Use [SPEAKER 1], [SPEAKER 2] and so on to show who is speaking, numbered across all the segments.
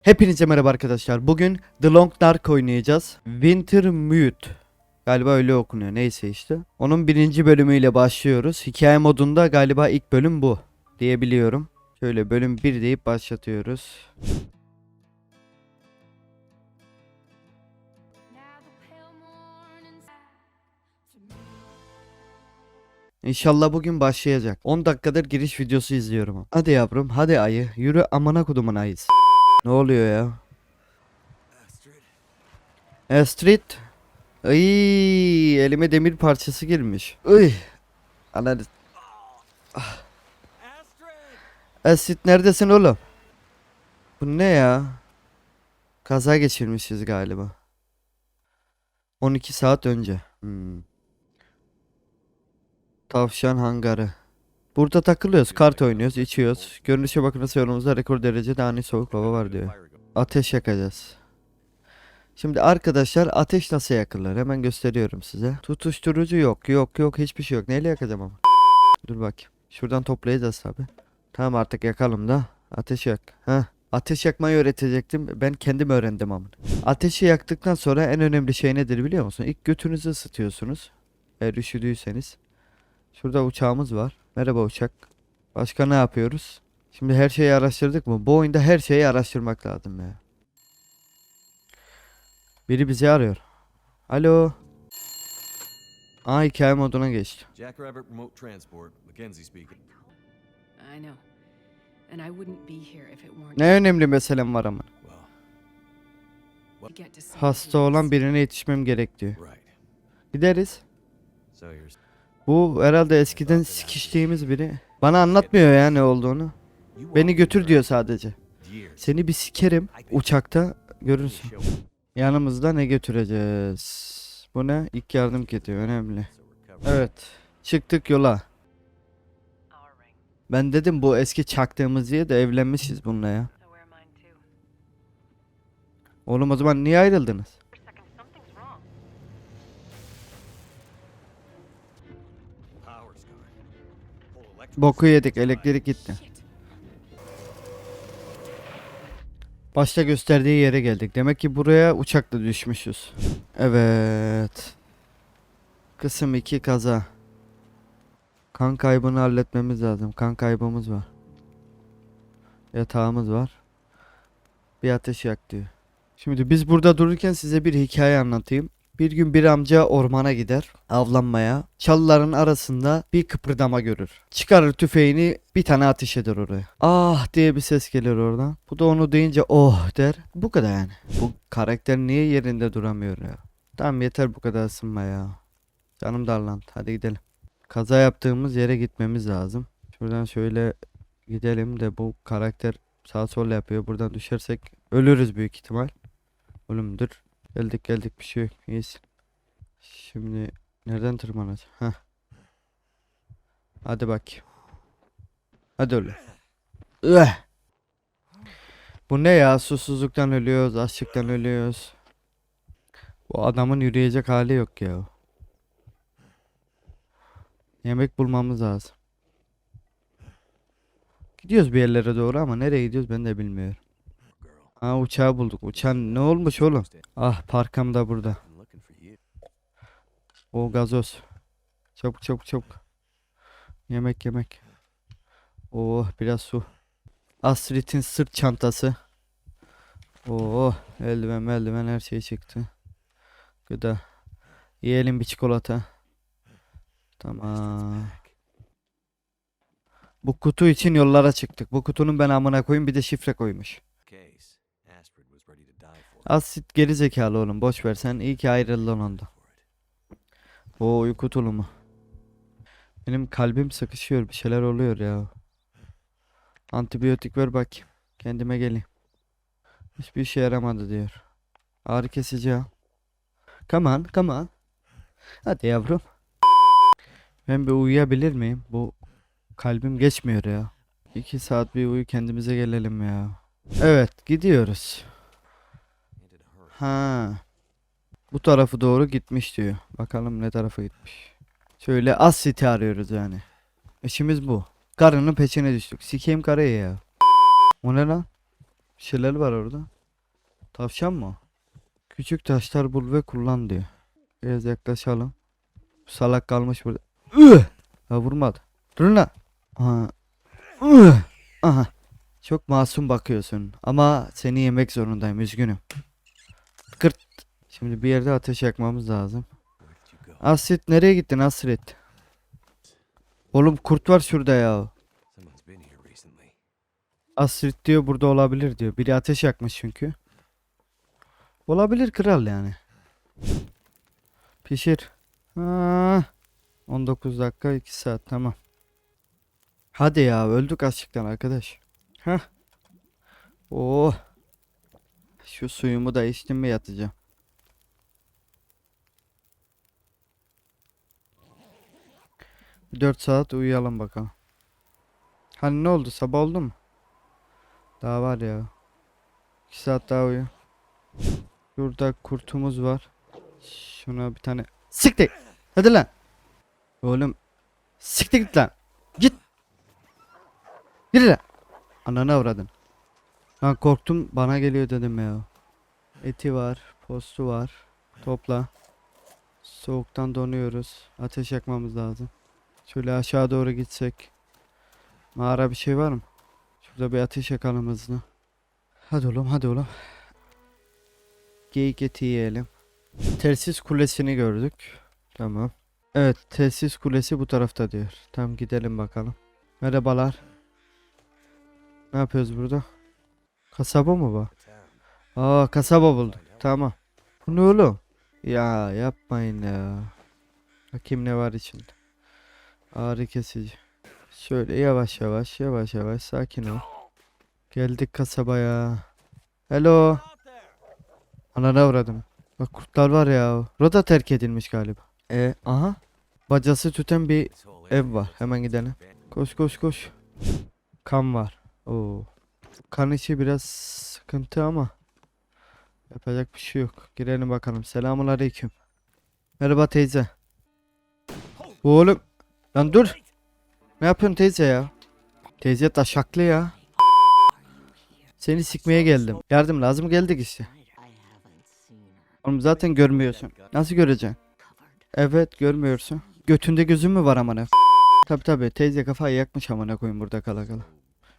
[SPEAKER 1] Hepinize merhaba arkadaşlar. Bugün The Long Dark oynayacağız. Winter Mute. Galiba öyle okunuyor. Neyse işte. Onun birinci bölümüyle başlıyoruz. Hikaye modunda galiba ilk bölüm bu. Diyebiliyorum. Şöyle bölüm 1 deyip başlatıyoruz. İnşallah bugün başlayacak. 10 dakikadır giriş videosu izliyorum. Hadi yavrum, hadi ayı. Yürü amına kodumun ayısı. Ne oluyor ya? Astrid. Ay, elime demir parçası girmiş. Uy. Ananı. Ah. Astrid neredesin oğlum? Bu ne ya? Kaza geçirmişiz galiba. 12 saat önce. Hmm. Tavşan hangarı. Burada takılıyoruz, kart oynuyoruz, içiyoruz. Görünüşe bakın nasıl yolumuzda rekor derecede ani soğuk hava var diyor. Ateş yakacağız. Şimdi arkadaşlar ateş nasıl yakılır? Hemen gösteriyorum size. Tutuşturucu yok, yok, yok, hiçbir şey yok. Neyle yakacağım ama? Dur bak. Şuradan toplayacağız tabi. Tamam artık yakalım da. Ateş yak. Heh. Ateş yakmayı öğretecektim. Ben kendim öğrendim ama. Ateşi yaktıktan sonra en önemli şey nedir biliyor musun? İlk götünüzü ısıtıyorsunuz. Eğer üşüdüyseniz. Şurada uçağımız var. Merhaba uçak. Başka ne yapıyoruz? Şimdi her şeyi araştırdık mı? Bu oyunda her şeyi araştırmak lazım ya. Biri bizi arıyor. Alo. Aa hikaye moduna geçti.
[SPEAKER 2] Jackrabbit Remote Transport, Mackenzie speaking.
[SPEAKER 3] I know. And I wouldn't be here if it weren't
[SPEAKER 1] Ne önemli meselem var ama. Hasta olan birine yetişmem gerek diyor.
[SPEAKER 2] right.
[SPEAKER 1] Gideriz.
[SPEAKER 2] So you're
[SPEAKER 1] Bu herhalde eskiden sikiştiğimiz biri. Bana anlatmıyor ya ne olduğunu. Beni götür diyor sadece. Seni bir sikerim uçakta görürsün. Yanımızda ne götüreceğiz? Bu ne? İlk yardım kiti önemli. Evet. Çıktık yola. Ben dedim bu eski çaktığımız diye de evlenmişiz bununla ya. Oğlum o zaman niye ayrıldınız? Boku yedik elektrik gitti. Başta gösterdiği yere geldik. Demek ki buraya uçakla düşmüşüz. Evet. Kısım 2 kaza. Kan kaybını halletmemiz lazım. Kan kaybımız var. Yatağımız var. Bir ateş yak diyor. Şimdi biz burada dururken size bir hikaye anlatayım. Bir gün bir amca ormana gider avlanmaya. Çalıların arasında bir kıpırdama görür. Çıkarır tüfeğini bir tane ateş eder oraya. Ah diye bir ses gelir oradan. Bu da onu deyince oh der. Bu kadar yani. Bu karakter niye yerinde duramıyor ya? Tamam yeter bu kadar ısınma ya. Canım darlandı. Hadi gidelim. Kaza yaptığımız yere gitmemiz lazım. Şuradan şöyle gidelim de bu karakter sağ sol yapıyor. Buradan düşersek ölürüz büyük ihtimal. Ölümdür. Geldik geldik bir şey yok. İyiyiz. Şimdi nereden tırmanacağız? Heh. Hadi bak. Hadi öyle. Üeh. Bu ne ya? Susuzluktan ölüyoruz, açlıktan ölüyoruz. Bu adamın yürüyecek hali yok ya. Yemek bulmamız lazım. Gidiyoruz bir yerlere doğru ama nereye gidiyoruz ben de bilmiyorum. Ha uçağı bulduk. Uçan ne olmuş oğlum? Ah parkam da burada. O gazoz. Çabuk çabuk çabuk. Yemek yemek. Oh biraz su. Astrid'in sırt çantası. Oh eldiven eldiven her şey çıktı. Gıda. Yiyelim bir çikolata. Tamam. Bu kutu için yollara çıktık. Bu kutunun ben amına koyayım bir de şifre koymuş.
[SPEAKER 2] Astrid
[SPEAKER 1] geri zekalı oğlum boş ver sen iyi ki ayrıldın ondan. O uyku tulumu. Benim kalbim sıkışıyor. Bir şeyler oluyor ya. Antibiyotik ver bak. Kendime geleyim. Hiçbir işe yaramadı diyor. Ağrı kesici al. Come on, come on. Hadi yavrum. Ben bir uyuyabilir miyim? Bu kalbim geçmiyor ya. İki saat bir uyu kendimize gelelim ya. Evet gidiyoruz. Ha. Bu tarafı doğru gitmiş diyor. Bakalım ne tarafa gitmiş. Şöyle az city arıyoruz yani. İşimiz bu. Karının peşine düştük. Sikeyim karıyı ya. O ne lan? Bir şeyler var orada. Tavşan mı? Küçük taşlar bul ve kullan diyor. Biraz yaklaşalım. Salak kalmış burada. Üh! Ha vurmadı. Durun lan. Aha. Üh! Aha. Çok masum bakıyorsun ama seni yemek zorundayım üzgünüm. Şimdi bir yerde ateş yakmamız lazım. Asrit nereye gittin Asrit? Oğlum kurt var şurada ya. Asrit diyor burada olabilir diyor. Biri ateş yakmış çünkü. Olabilir kral yani. Pişir. Ha, 19 dakika 2 saat tamam. Hadi ya öldük açlıktan arkadaş. Heh. Oh. Şu suyumu da içtim mi yatacağım. 4 saat uyuyalım bakalım. Hani ne oldu sabah oldu mu? Daha var ya. 2 saat daha uyu. Burada kurtumuz var. Şuna bir tane. Siktir. Hadi lan. Oğlum. Siktir git lan. Git. Git lan. Ananı avradın. Lan korktum bana geliyor dedim ya. Eti var. Postu var. Topla. Soğuktan donuyoruz. Ateş yakmamız lazım. Şöyle aşağı doğru gitsek. Mağara bir şey var mı? Şurada bir ateş yakalım hızlı. Hadi oğlum hadi oğlum. Geyik eti yiyelim. Telsiz kulesini gördük. Tamam. Evet telsiz kulesi bu tarafta diyor. Tamam gidelim bakalım. Merhabalar. Ne yapıyoruz burada? Kasaba mı bu? Aa kasaba bulduk. Tamam. Bu ne oğlum? Ya yapmayın ya. Bakayım ne var içinde. Ağrı kesici. Şöyle yavaş yavaş yavaş yavaş sakin ol. Geldik kasabaya. Hello. Anana uğradım. Bak kurtlar var ya. Roda terk edilmiş galiba. E aha. Bacası tüten bir ev var. Hemen gidelim. Koş koş koş. Kan var. Oo. Kan işi biraz sıkıntı ama yapacak bir şey yok. Girelim bakalım. Selamun aleyküm. Merhaba teyze. Oğlum. Lan dur. Ne yapıyorsun teyze ya? Teyze taşaklı ya. Seni sikmeye geldim. Yardım lazım geldik işte. Oğlum zaten görmüyorsun. Nasıl göreceksin? Evet görmüyorsun. Götünde gözün mü var amına? Tabi tabi teyze kafayı yakmış amına koyun burada kala kala.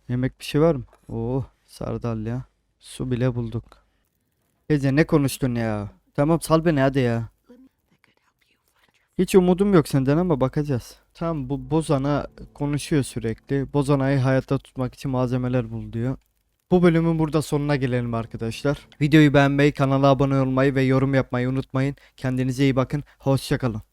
[SPEAKER 1] Yemek bir şey var mı? Oo sardal ya. Su bile bulduk. Teyze ne konuştun ya? Tamam sal beni hadi ya. Hiç umudum yok senden ama bakacağız. Tamam bu Bozana konuşuyor sürekli. Bozana'yı hayatta tutmak için malzemeler bul diyor. Bu bölümün burada sonuna gelelim arkadaşlar. Videoyu beğenmeyi, kanala abone olmayı ve yorum yapmayı unutmayın. Kendinize iyi bakın. Hoşçakalın.